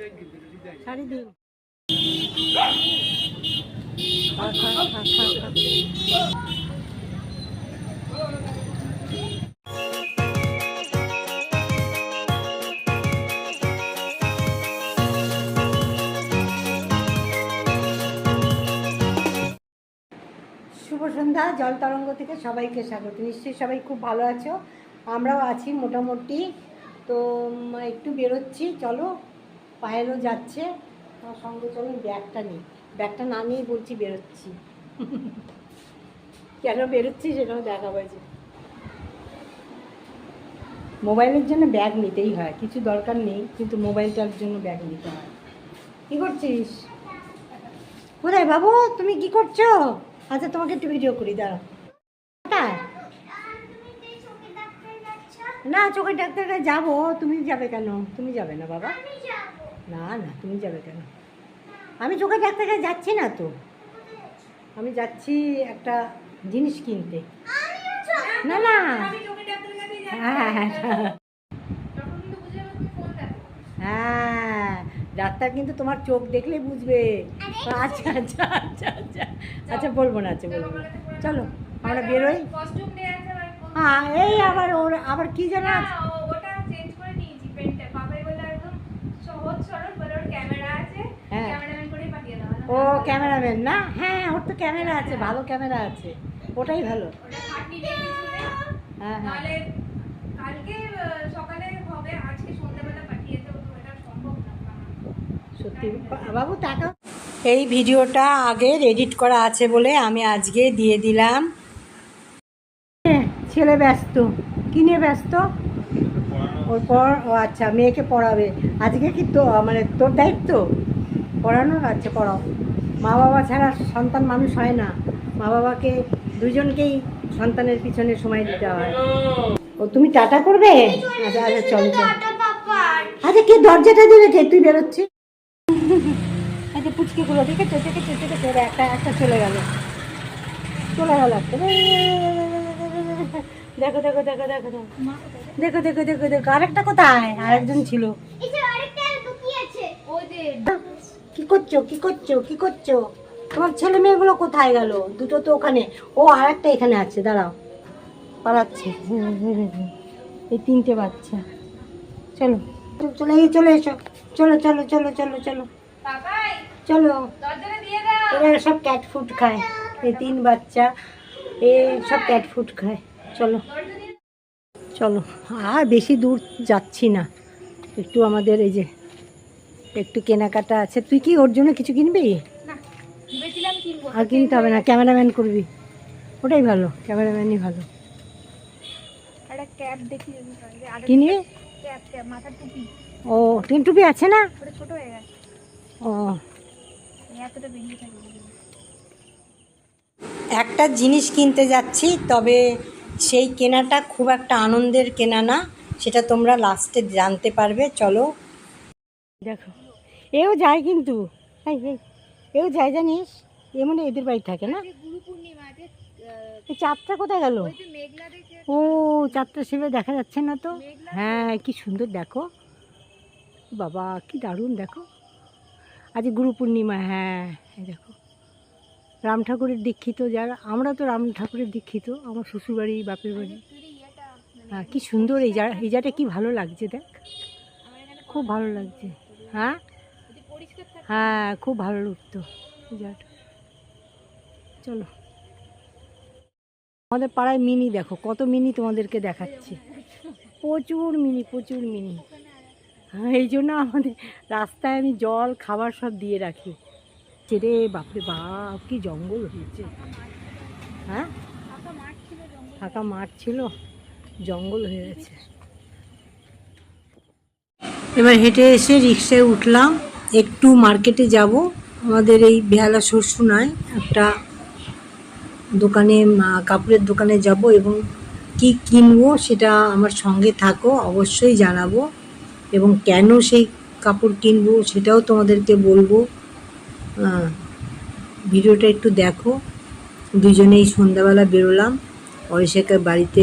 শুভ সন্ধ্যা, জল তরঙ্গ থেকে সবাইকে স্বাগত। নিশ্চয়ই সবাই খুব ভালো আছো। আমরাও আছি মোটামুটি। তো একটু বেরোচ্ছি, চলো। পায়েলও যাচ্ছে আমার সঙ্গে চলো ব্যাগটা নেই। ব্যাগটা না নিয়েই বলছি বেরোচ্ছি। কেন বেরোচ্ছি সেটাও দেখা হয়েছে মোবাইলের জন্য ব্যাগ নিতেই হয়, কিছু দরকার নেই, কিন্তু মোবাইলটার জন্য ব্যাগ নিতে হয়। কী করছিস? কোথায় বাবু? তুমি কি করছ? আচ্ছা তোমাকে একটু ভিডিও করি, দাঁড়াও। না, চোখের ডাক্তারটা যাব। তুমি যাবে কেন? তুমি যাবে না, বাবা? না না তুমি যাবে কেন? আমি চোখের ডাক্তারকে যাচ্ছি না তো। আমি যাচ্ছি একটা জিনিস কিনতে। না না। হ্যাঁ হ্যাঁ হ্যাঁ হ্যাঁ। ডাক্তার কিন্তু তোমার চোখ দেখলে বুঝবে। আচ্ছা আচ্ছা আচ্ছা আচ্ছা। আচ্ছা বলব না আচ্ছা বলব চলো আমরা বেরোই। হ্যাঁ এই আবার ওর আবার কি যেন আছে? হ্যাঁ। ও ক্যামেরাম্যান না? হ্যাঁ ওর তো ক্যামেরা আছে ভালো ক্যামেরা আছে। ওটাই ভালো। হ্যাঁ হ্যাঁ। সত্যি বাবু টাকা এই ভিডিওটা আগে এডিট করা আছে বলে আমি আজকে দিয়ে দিলাম। ছেলে ব্যস্ত। কিনে ব্যস্ত? ওর পর ও আচ্ছা মেয়েকে পড়াবে। আজকে কি তো মানে তোর দায়িত্ব? পড়ানো আচ্ছা পড়াও। মা বাবা ছাড়া সন্তান মানুষ হয় না মা বাবাকে দুজনকেই সন্তানের পিছনে সময় দিতে হয় ও তুমি টাটা করবে আচ্ছা আচ্ছা চলো চলো আচ্ছা কে দরজাটা দেবে কে তুই বেরোচ্ছিস আচ্ছা পুচকিগুলো ঠিক আছে ঠিক আছে ঠিক আছে একটা একটা চলে গেল চলে গেল একটা দেখো দেখো দেখো দেখো দেখো দেখো দেখো দেখো দেখো আরেকটা কোথায় আরেকজন ছিল কি করছ? কি করছ? কি করছ? তোমার ছেলে মেয়েগুলো কোথায় গেল? দুটো তো ওখানে। ও আর একটা এখানে আছে দাঁড়াও। পালাচ্ছে। এই তিনটে বাচ্চা। চলো। চলে এই চলে এসো। চলো চলো চলো চলো চলো। চলো। এরা সব ক্যাট ফুড খায়। এই তিন বাচ্চা এ সব ক্যাট ফুড খায়। চলো। চলো। আর বেশি দূর যাচ্ছি না। একটু আমাদের এই যে একটু কেনাকাটা আছে। তুই কি ওর জন্য কিছু কিনবি? আর কিনতে হবে না ক্যামেরাম্যান করবি। ওটাই ভালো ক্যামেরাম্যানই ভালো। কিনবি? ও টিন টুপি আছে না? ও। একটা জিনিস কিনতে যাচ্ছি তবে সেই কেনাটা খুব একটা আনন্দের কেনা না। সেটা তোমরা লাস্টে জানতে পারবে। চলো দেখো, এও যায় কিন্তু। এও যায় জানিস? এ মানে এদের বাড়ি থাকে না? চাঁদটা কোথায় গেল? ও, চাঁদটা সেভাবে দেখা যাচ্ছে না তো? হ্যাঁ কি সুন্দর, দেখো। বাবা, কি দারুণ, দেখো। আজ গুরু পূর্ণিমা হ্যাঁ দেখো। রাম ঠাকুরের দীক্ষিত যারা, আমরা তো রাম ঠাকুরের দীক্ষিত, আমার শ্বশুরবাড়ি, বাপের বাড়ি। হ্যাঁ কি সুন্দর এই যা এই জায়গাটা কি ভালো লাগছে, দেখ। খুব ভালো লাগছে। হ্যাঁ? হ্যাঁ খুব ভালো লাগতো জায়গাটা চলো। আমাদের পাড়ায় মিনি দেখো কত মিনি তোমাদেরকে দেখাচ্ছি। প্রচুর মিনি প্রচুর মিনি। হ্যাঁ এই জন্য আমাদের রাস্তায় আমি জল খাবার সব দিয়ে রাখি। ছেড়ে বাপরে বাপ কি জঙ্গল হয়েছে। হ্যাঁ? ফাঁকা মাঠ ছিল জঙ্গল। ফাঁকা মাঠ ছিল জঙ্গল হয়ে গেছে। এবার হেঁটে এসে রিক্সায় উঠলাম। একটু মার্কেটে যাব। আমাদের এই বেহালা শ্বশুর নয় একটা দোকানে কাপড়ের দোকানে যাব এবং কি কিনবো সেটা আমার সঙ্গে থাকো, অবশ্যই জানাব এবং কেন সেই কাপড় কিনবো সেটাও তোমাদেরকে বলব। ভিডিওটা একটু দেখো। দুজনেই সন্ধ্যাবেলা বেরোলাম। অরিষাকে বাড়িতে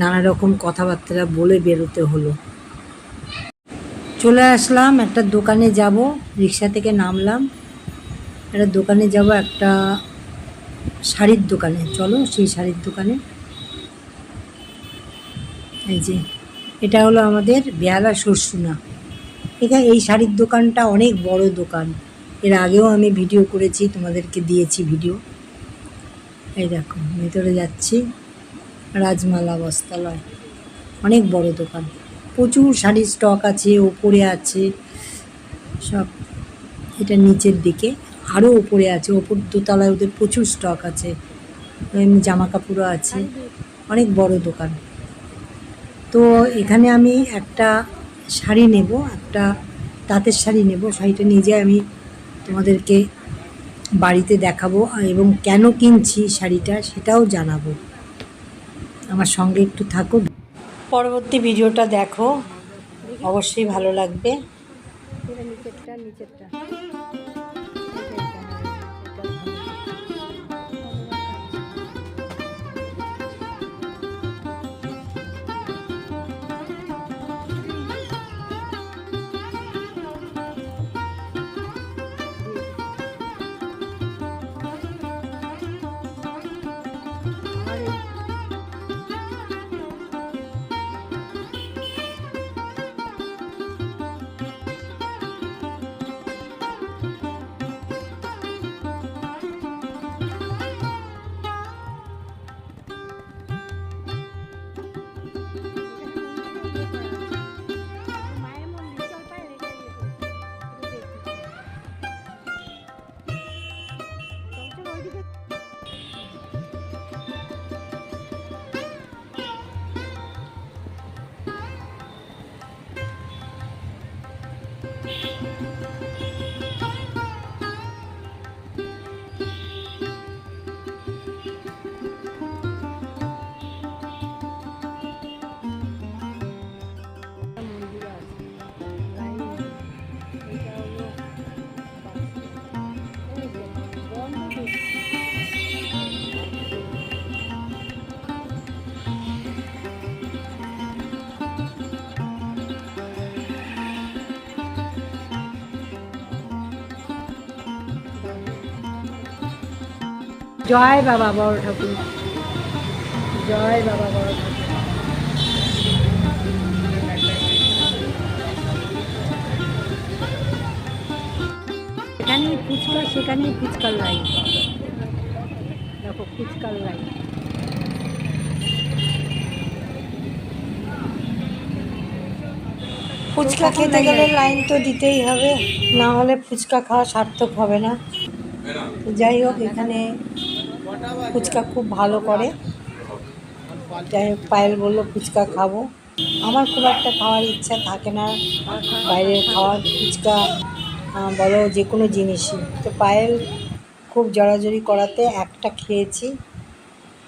নানা রকম কথাবার্তা বলে বেরোতে হলো। চলে আসলাম, একটা দোকানে যাব, রিক্সা থেকে নামলাম। একটা দোকানে যাব, একটা শাড়ির দোকানে। চলো, সেই শাড়ির দোকানে। এই যে, এটা হলো আমাদের বেহালা সরসুনা। এখানে এই শাড়ির দোকানটা অনেক বড় দোকান। এর আগেও আমি ভিডিও করেছি, তোমাদেরকে দিয়েছি ভিডিও। এই দেখো, ভেতরে যাচ্ছি, রাজমালা বস্ত্রালয় অনেক বড় দোকান। প্রচুর শাড়ির স্টক আছে, ওপরে আছে, সব এটা নিচের দিকে আরও ওপরে আছে, ওপর দোতলায় ওদের প্রচুর স্টক আছে এমনি জামা কাপড়ও আছে, অনেক বড় দোকান। তো এখানে আমি একটা শাড়ি নেব, একটা তাঁতের শাড়ি নেব, শাড়িটা যেয়ে আমি তোমাদেরকে বাড়িতে দেখাবো, এবং কেন কিনছি শাড়িটা সেটাও জানাব। আমার সঙ্গে একটু থাকো পরবর্তী ভিডিওটা দেখো। অবশ্যই ভালো লাগবে। নিচেরটা নিচেরটা। জয় বাবা বড় ঠাকুর। জয় বাবা বড় ঠাকুর। এখানেই ফুচকা সেখানেই ফুচকার লাইন দেখো ফুচকার লাইন ফুচকা খেতে গেলে লাইন তো দিতেই হবে। না হলে ফুচকা খাওয়া সার্থক হবে না। যাই হোক এখানে ফুচকা খুব ভালো করে। যাই হোক, পায়েল বলল, ফুচকা খাব। আমার খুব একটা খাওয়ার ইচ্ছা থাকে না। বাইরের খাওয়ার ফুচকা বলো যে কোনো জিনিসই। তো পায়েল খুব জড়াজড়ি করাতে একটা খেয়েছি।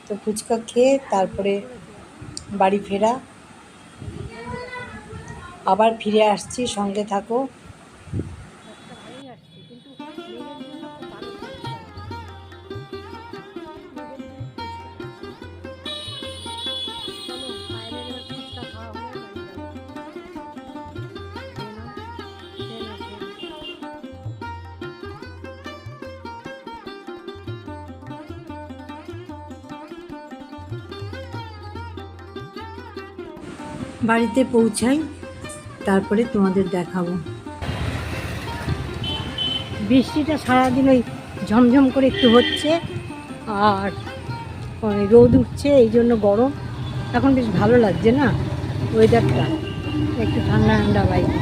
তো ফুচকা খেয়ে তারপরে বাড়ি ফেরা। আবার ফিরে আসছি, সঙ্গে থাকো। বাড়িতে পৌঁছাই, তারপরে তোমাদের দেখাবো। বৃষ্টিটা সারাদিন ওই ঝমঝম করে একটু হচ্ছে, আর রোদ উঠছে, এই জন্য গরম। এখন বেশ ভালো লাগছে না ওয়েদারটা একটু ঠান্ডা ঠান্ডা বাইরে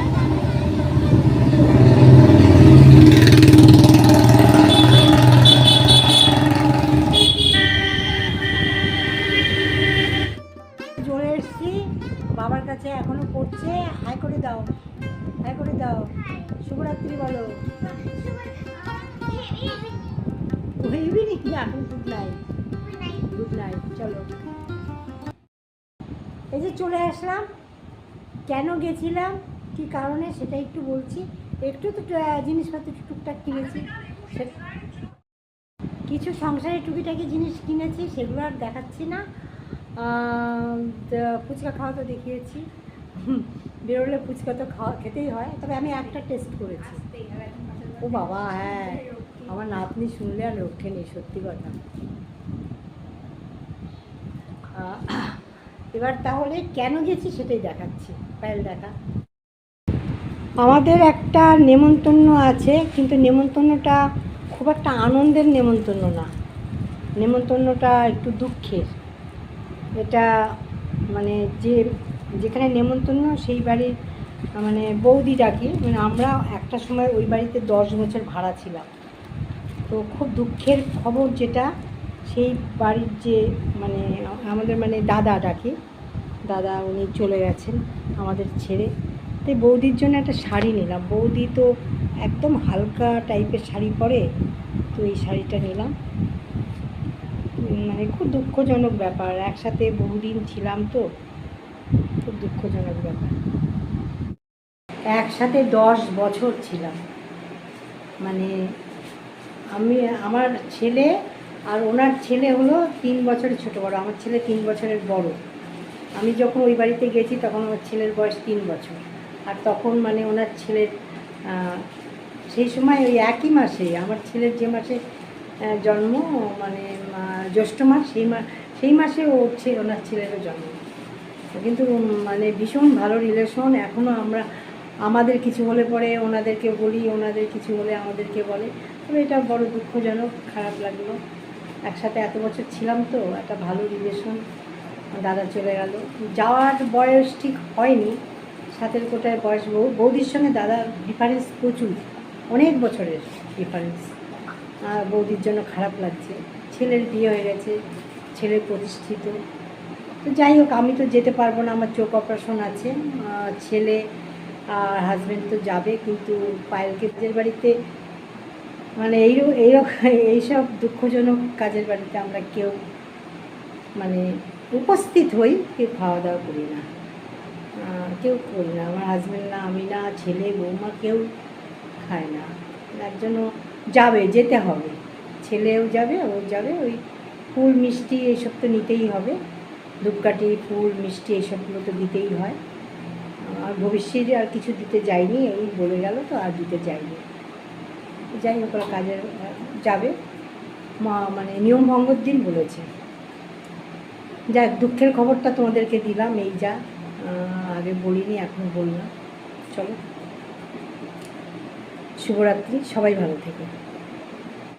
দাও। হাই করে দাও। শুভরাত্রি বলো। গুড নাইট গুড নাইট চলো। এই যে চলে আসলাম। কেন গেছিলাম, কী কারণে সেটা একটু বলছি। একটু তো জিনিসপত্র টুকটাক কিনেছি। কিছু সংসারে টুকিটাকি জিনিস কিনেছি, সেগুলো আর দেখাচ্ছি না। ফুচকা খাওয়া তো দেখিয়েছি। বেরোলে ফুচকা তো খাওয়া খেতেই হয়। তবে আমি একটা টেস্ট করেছি। ও বাবা হ্যাঁ। আমার নাতনি শুনলে আর রক্ষে নেই, সত্যি কথা। এবার তাহলে কেন গেছি সেটাই দেখাচ্ছি। পায়েল দেখা। আমাদের একটা নেমন্তন্ন আছে, কিন্তু নেমন্তন্নটা খুব একটা আনন্দের নেমন্তন্ন না। নেমন্তন্নটা একটু দুঃখের। এটা মানে যে যেখানে নেমন্তন্ন সেই বাড়ির মানে বৌদি ডাকি মানে আমরা একটা সময় ওই বাড়িতে দশ বছর ভাড়া ছিলাম। তো খুব দুঃখের খবর যেটা, সেই বাড়ির যে মানে আমাদের মানে দাদা ডাকি, দাদা উনি চলে গেছেন আমাদের ছেড়ে। তাই বৌদির জন্য একটা শাড়ি নিলাম। বৌদি তো একদম হালকা টাইপের শাড়ি পরে, তো এই শাড়িটা নিলাম। মানে খুব দুঃখজনক ব্যাপার। একসাথে বহুদিন ছিলাম তো খুব দুঃখজনক ব্যাপার। একসাথে দশ বছর ছিলাম। মানে আমি, আমার ছেলে আর ওনার ছেলে হলো তিন বছরের ছোট বড়, আমার ছেলে তিন বছরের বড়। আমি যখন ওই বাড়িতে গেছি তখন আমার ছেলের বয়স তিন বছর। আর তখন মানে ওনার ছেলের সেই সময় ওই একই মাসে, আমার ছেলের যে মাসে জন্ম মানে জ্যৈষ্ঠ মাস, সেই মাস সেই মাসে ওর ওনার ছেলেরও জন্ম। কিন্তু মানে ভীষণ ভালো রিলেশন এখনও আমরা আমাদের কিছু হলে পরে ওনাদেরকে বলি, ওনাদের কিছু হলে আমাদেরকে বলে। তবে এটা বড় দুঃখজনক, খারাপ লাগল। একসাথে এত বছর ছিলাম তো, একটা ভালো রিলেশন দাদা চলে গেল। যাওয়ার বয়স ঠিক হয়নি। সাতের কোটায় বয়স বউ বৌদির সঙ্গে দাদার ডিফারেন্স প্রচুর। অনেক বছরের ডিফারেন্স বৌদির জন্য খারাপ লাগছে। ছেলের বিয়ে হয়ে গেছে। ছেলে প্রতিষ্ঠিত। তো যাই হোক, আমি তো যেতে পারব না, আমার চোখ অপারেশন আছে। ছেলে আর হাজব্যান্ড তো যাবে, কিন্তু পায়েলকে বাড়িতে মানে এই এইরকম এইসব দুঃখজনক কাজের বাড়িতে আমরা কেউ মানে উপস্থিত হই, কেউ খাওয়া দাওয়া করি না। কেউ করি না। আমার হাজব্যান্ড না, আমি না, ছেলে, বৌমা কেউ খায় না। তার জন্য যাবে, যেতে হবে। ছেলেও যাবে, ও যাবে, ওই ফুল মিষ্টি এইসব তো নিতেই হবে। ধূপকাঠি, ফুল, মিষ্টি এইসবগুলো তো দিতেই হয়। আর ভবিষ্যতে আর কিছু দিতে যাইনি, এই বলে গেল তো আর দিতে যাইনি। যাই হোক, ওরা কাজের যাবে। মা মানে নিয়ম ভঙ্গর দিন বলেছে। যাক দুঃখের খবরটা তোমাদেরকে দিলাম, এই যা। আগে বলিনি, এখন বললাম। চলো। শুভরাত্রি, সবাই ভালো থেকো।